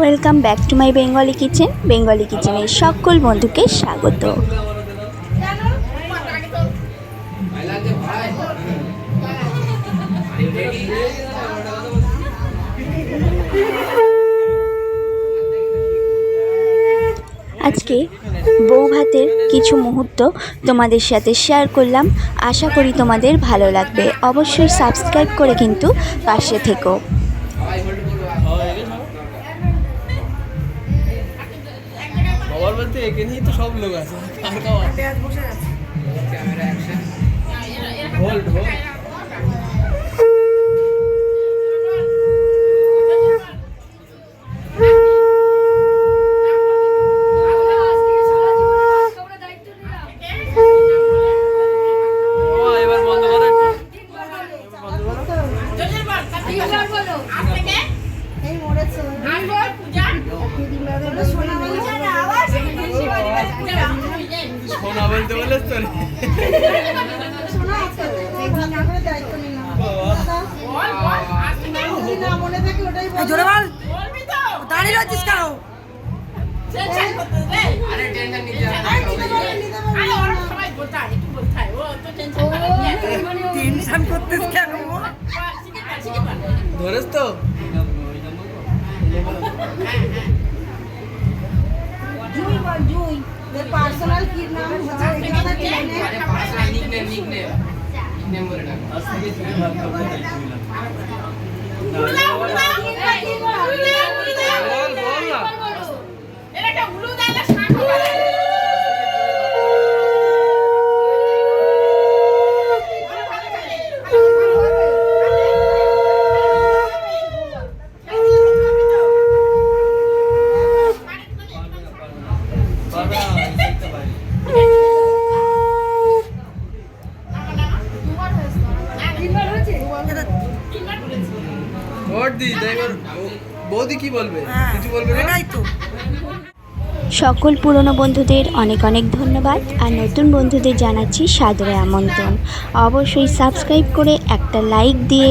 Welcome back to my Bengali kitchen Bengali কিচেনের সকল বন্ধুকে স্বাগত। আজকে বউ ভাতের কিছু মুহূর্ত তোমাদের সাথে শেয়ার করলাম। আশা করি তোমাদের ভালো লাগবে। অবশ্যই সাবস্ক্রাইব করে কিন্তু পাশে থেকো। বলতে এখানেই তো সব লোক আছে। আর কাউ আছে। হোল্ড হোল্ড মনে জোরে বল দাঁড়িয়ে রয়েছিস কেন টেনশন করতেছ কেন ধরেছ তো জুই পার্সোনাল কি নাম হচ্ছে এই কথা কি জানে বল ভোট দি তাই এবার বৌদি কি বলবে? কিছু বলবে না? সকল পুরনো বন্ধুদের অনেক অনেক ধন্যবাদ আর নতুন বন্ধুদের জানাচ্ছি সাদরে আমন্ত্রণ। অবশ্যই সাবস্ক্রাইব করে একটা লাইক দিয়ে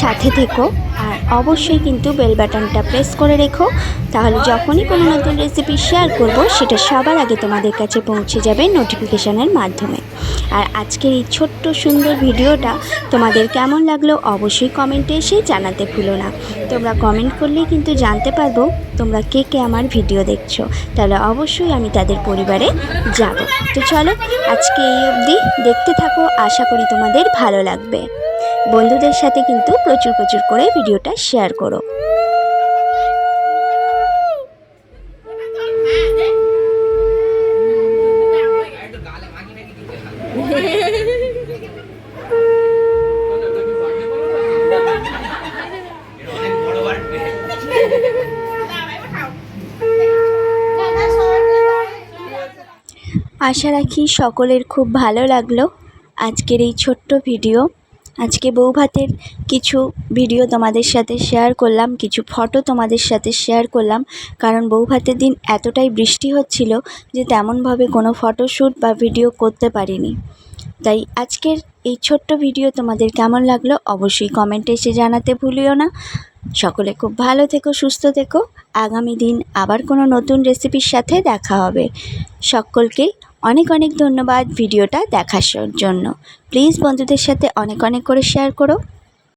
সাথে থেকো আর অবশ্যই কিন্তু বেল বাটনটা প্রেস করে রেখো। তাহলে যখনই কোনো নতুন রেসিপি শেয়ার করব, সেটা সবার আগে তোমাদের কাছে পৌঁছে যাবে নোটিফিকেশানের মাধ্যমে। আর আজকের এই ছোট্ট সুন্দর ভিডিওটা তোমাদের কেমন লাগল অবশ্যই কমেন্টে এসে জানাতে ভুলো না। তোমরা কমেন্ট করলেই কিন্তু জানতে পারব তোমরা কে কে আমার ভিডিও দেখছ। তাহলে অবশ্যই আমি তাদের পরিবারে যাব। তো চলো আজকে এই অবধি দেখতে থাকো, আশা করি তোমাদের ভালো লাগবে। বন্ধুদের সাথে কিন্তু প্রচুর প্রচুর করে ভিডিওটা শেয়ার করো। আশা রাখি সকলের খুব ভালো লাগল আজকের এই ছোট্ট ভিডিও। আজকে বউ ভাতের কিছু ভিডিও তোমাদের সাথে শেয়ার করলাম, কিছু ফটো তোমাদের সাথে শেয়ার করলাম, কারণ বউ ভাতের দিন এতটাই বৃষ্টি হচ্ছিল যে তেমনভাবে কোনো ফটোশ্যুট বা ভিডিও করতে পারিনি। তাই আজকের এই ছোট্ট ভিডিও তোমাদের কেমন লাগল অবশ্যই কমেন্টে এসে জানাতে ভুলিও না। সকলে খুব ভালো থেকো, সুস্থ থেকো। আগামী দিন আবার কোনো নতুন রেসিপির সাথে দেখা হবে। সকলকে অনেক অনেক ধন্যবাদ ভিডিওটা দেখার জন্য। প্লিজ বন্ধুদের সাথে অনেক অনেক করে শেয়ার করো।